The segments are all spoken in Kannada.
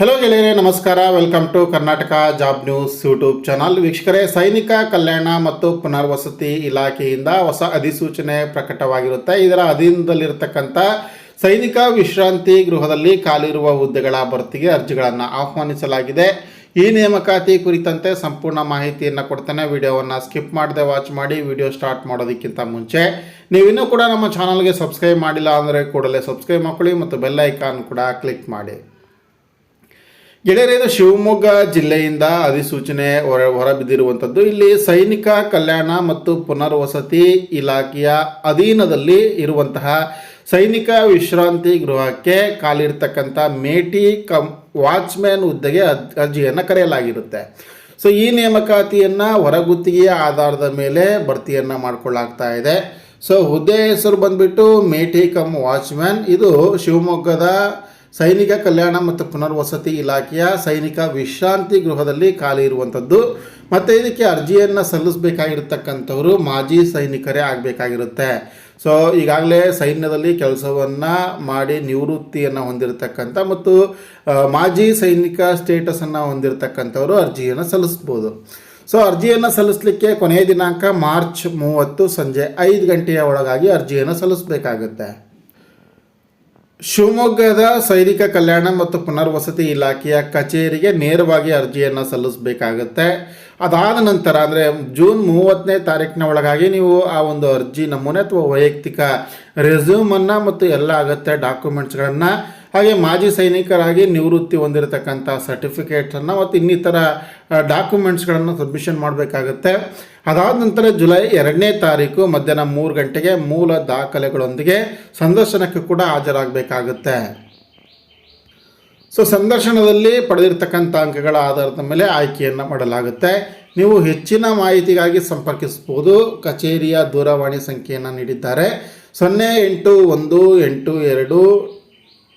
ಹಲೋ ಗೆಳೆಯರೇ, ನಮಸ್ಕಾರ. Welcome to Karnataka job news YouTube channel ವೀಕ್ಷಕರೇ, ಸೈನಿಕ ಕಲ್ಯಾಣ ಮತ್ತು ಪುನರ್ವಸತಿ ಇಲಾಖೆಯಿಂದ ಹೊಸ ಅಧಿಸೂಚನೆ ಪ್ರಕಟವಾಗಿರುತ್ತೆ. ಇದರ ಅಧೀನದಲ್ಲಿರತಕ್ಕಂಥ ಸೈನಿಕ ವಿಶ್ರಾಂತಿ ಗೃಹದಲ್ಲಿ ಖಾಲಿರುವ ಹುದ್ದೆಗಳ ಭರ್ತಿಗೆ ಅರ್ಜಿಗಳನ್ನು ಆಹ್ವಾನಿಸಲಾಗಿದೆ. ಈ ನೇಮಕಾತಿ ಕುರಿತಂತೆ ಸಂಪೂರ್ಣ ಮಾಹಿತಿಯನ್ನು ಕೊಡ್ತೇನೆ. ವಿಡಿಯೋವನ್ನು ಸ್ಕಿಪ್ ಮಾಡದೆ ವಾಚ್ ಮಾಡಿ, ವಿಡಿಯೋ ಸ್ಟಾರ್ಟ್ ಮಾಡೋದಕ್ಕಿಂತ ಮುಂಚೆ ನೀವಿನ್ನೂ ಕೂಡ ನಮ್ಮ ಚಾನಲ್ಗೆ ಸಬ್ಸ್ಕ್ರೈಬ್ ಮಾಡಿಲ್ಲ ಅಂದರೆ ಕೂಡಲೇ ಸಬ್ಸ್ಕ್ರೈಬ್ ಮಾಡ್ಕೊಳ್ಳಿ ಮತ್ತು ಬೆಲ್ ಐಕಾನ್ ಕೂಡ ಕ್ಲಿಕ್ ಮಾಡಿ. ಗೆಳೆಯರೇ ಇದು ಶಿವಮೊಗ್ಗ ಜಿಲ್ಲೆಯಿಂದ ಅಧಿಸೂಚನೆ ಹೊರ ಹೊರಬಿದ್ದಿರುವಂಥದ್ದು. ಇಲ್ಲಿ ಸೈನಿಕ ಕಲ್ಯಾಣ ಮತ್ತು ಪುನರ್ವಸತಿ ಇಲಾಖೆಯ ಅಧೀನದಲ್ಲಿ ಇರುವಂತಹ ಸೈನಿಕ ವಿಶ್ರಾಂತಿ ಗೃಹಕ್ಕೆ ಕಾಲಿರ್ತಕ್ಕಂಥ ಮೇಟಿ ಕಂ ವಾಚ್ಮ್ಯಾನ್ ಹುದ್ದೆಗೆ ಅರ್ಜಿಯನ್ನು ಕರೆಯಲಾಗಿರುತ್ತೆ. ಸೊ, ಈ ನೇಮಕಾತಿಯನ್ನು ಹೊರಗುತ್ತಿಗೆಯ ಆಧಾರದ ಮೇಲೆ ಭರ್ತಿಯನ್ನು ಮಾಡಿಕೊಳ್ಳಾಗ್ತಾ ಇದೆ. ಸೊ, ಹುದ್ದೆ ಹೆಸರು ಬಂದುಬಿಟ್ಟು ಮೇಟಿ ಕಮ್ ವಾಚ್ಮ್ಯಾನ್. ಇದು ಶಿವಮೊಗ್ಗದ ಸೈನಿಕ ಕಲ್ಯಾಣ ಮತ್ತು ಪುನರ್ವಸತಿ ಇಲಾಖೆಯ ಸೈನಿಕ ವಿಶ್ರಾಂತಿ ಗೃಹದಲ್ಲಿ ಖಾಲಿ ಇರುವಂಥದ್ದು. ಮತ್ತು ಇದಕ್ಕೆ ಅರ್ಜಿಯನ್ನು ಸಲ್ಲಿಸಬೇಕಾಗಿರ್ತಕ್ಕಂಥವರು ಮಾಜಿ ಸೈನಿಕರೇ ಆಗಬೇಕಾಗಿರುತ್ತೆ. ಸೊ ಈಗಾಗಲೇ ಸೈನ್ಯದಲ್ಲಿ ಕೆಲಸವನ್ನು ಮಾಡಿ ನಿವೃತ್ತಿಯನ್ನು ಹೊಂದಿರತಕ್ಕಂಥ ಮತ್ತು ಮಾಜಿ ಸೈನಿಕ ಸ್ಟೇಟಸನ್ನು ಹೊಂದಿರತಕ್ಕಂಥವರು ಅರ್ಜಿಯನ್ನು ಸಲ್ಲಿಸ್ಬೋದು. ಸೊ ಅರ್ಜಿಯನ್ನು ಸಲ್ಲಿಸಲಿಕ್ಕೆ ಕೊನೆಯ ದಿನಾಂಕ ಮಾರ್ಚ್ ಮೂವತ್ತು ಸಂಜೆ ಐದು ಗಂಟೆಯ ಒಳಗಾಗಿ ಅರ್ಜಿಯನ್ನು ಸಲ್ಲಿಸಬೇಕಾಗುತ್ತೆ. ಶಿವಮೊಗ್ಗದ ಸೈನಿಕ ಕಲ್ಯಾಣ ಮತ್ತು ಪುನರ್ವಸತಿ ಇಲಾಖೆಯ ಕಚೇರಿಗೆ ನೇರವಾಗಿ ಅರ್ಜಿಯನ್ನು ಸಲ್ಲಿಸಬೇಕಾಗುತ್ತೆ. ಅದಾದ ನಂತರ ಅಂದರೆ ಜೂನ್ ಮೂವತ್ತನೇ ತಾರೀಕಿನ ಒಳಗಾಗಿ ನೀವು ಆ ಒಂದು ಅರ್ಜಿ ನಮೂನೆ ಅಥವಾ ವೈಯಕ್ತಿಕ ರೆಸ್ಯೂಮನ್ನು ಮತ್ತು ಎಲ್ಲ ಅಗತ್ಯ ಡಾಕ್ಯುಮೆಂಟ್ಸ್ಗಳನ್ನು ಹಾಗೆ ಮಾಜಿ ಸೈನಿಕರಾಗಿ ನಿವೃತ್ತಿ ಹೊಂದಿರತಕ್ಕಂಥ ಸರ್ಟಿಫಿಕೇಟನ್ನು ಮತ್ತು ಇನ್ನಿತರ ಡಾಕ್ಯುಮೆಂಟ್ಸ್ಗಳನ್ನು ಸಬ್ಮಿಷನ್ ಮಾಡಬೇಕಾಗುತ್ತೆ. ಅದಾದ ನಂತರ ಜುಲೈ ಎರಡನೇ ತಾರೀಕು ಮಧ್ಯಾಹ್ನ ಮೂರು ಗಂಟೆಗೆ ಮೂಲ ದಾಖಲೆಗಳೊಂದಿಗೆ ಸಂದರ್ಶನಕ್ಕೆ ಕೂಡ ಹಾಜರಾಗಬೇಕಾಗುತ್ತೆ. ಸೊ, ಸಂದರ್ಶನದಲ್ಲಿ ಪಡೆದಿರ್ತಕ್ಕಂಥ ಅಂಕಗಳ ಆಧಾರದ ಮೇಲೆ ಆಯ್ಕೆಯನ್ನು ಮಾಡಲಾಗುತ್ತೆ. ನೀವು ಹೆಚ್ಚಿನ ಮಾಹಿತಿಗಾಗಿ ಸಂಪರ್ಕಿಸ್ಬೋದು ಕಚೇರಿಯ ದೂರವಾಣಿ ಸಂಖ್ಯೆಯನ್ನು ನೀಡಿದ್ದಾರೆ. ಸೊನ್ನೆ ಎಂಟು ಒಂದು ಎಂಟು ಎರಡು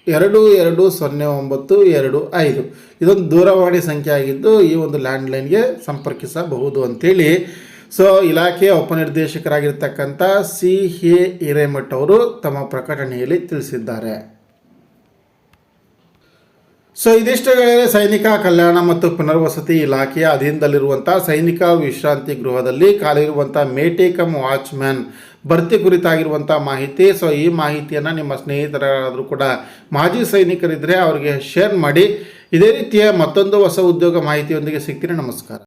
ಎರಡು ಎರಡು, ಸೊನ್ನೆ, ಒಂಬತ್ತು, ಎರಡು, ಐದು. ಇದೊಂದು ದೂರವಾಣಿ ಸಂಖ್ಯೆ ಆಗಿದ್ದು ಈ ಒಂದು ಲ್ಯಾಂಡ್ಲೈನ್ಗೆ ಸಂಪರ್ಕಿಸಬಹುದು ಅಂತೇಳಿ. ಸೊ, ಇಲಾಖೆಯ ಉಪನಿರ್ದೇಶಕರಾಗಿರ್ತಕ್ಕಂಥ ಸಿ. ಎ. ಹಿರೇಮಠ್ ಅವರು ತಮ್ಮ ಪ್ರಕಟಣೆಯಲ್ಲಿ ತಿಳಿಸಿದ್ದಾರೆ. ಸೊ ಇದಿಷ್ಟುಗಳೇ ಸೈನಿಕ ಕಲ್ಯಾಣ ಮತ್ತು ಪುನರ್ವಸತಿ ಇಲಾಖೆಯ ಅಧೀನದಲ್ಲಿರುವಂಥ ಸೈನಿಕ ವಿಶ್ರಾಂತಿ ಗೃಹದಲ್ಲಿ ಖಾಲಿರುವಂಥ ಮೇಟೇಕಮ್ ವಾಚ್ಮ್ಯಾನ್ ಭರ್ತಿ ಕುರಿತಾಗಿರುವಂಥ ಮಾಹಿತಿ. ಸೊ ಈ ಮಾಹಿತಿಯನ್ನು ನಿಮ್ಮ ಸ್ನೇಹಿತರಾದರೂ ಕೂಡ ಮಾಜಿ ಸೈನಿಕರಿದ್ದರೆ ಅವರಿಗೆ ಶೇರ್ ಮಾಡಿ. ಇದೇ ರೀತಿಯ ಮತ್ತೊಂದು ಹೊಸ ಉದ್ಯೋಗ ಮಾಹಿತಿಯೊಂದಿಗೆ ಸಿಗ್ತೀನಿ. ನಮಸ್ಕಾರ.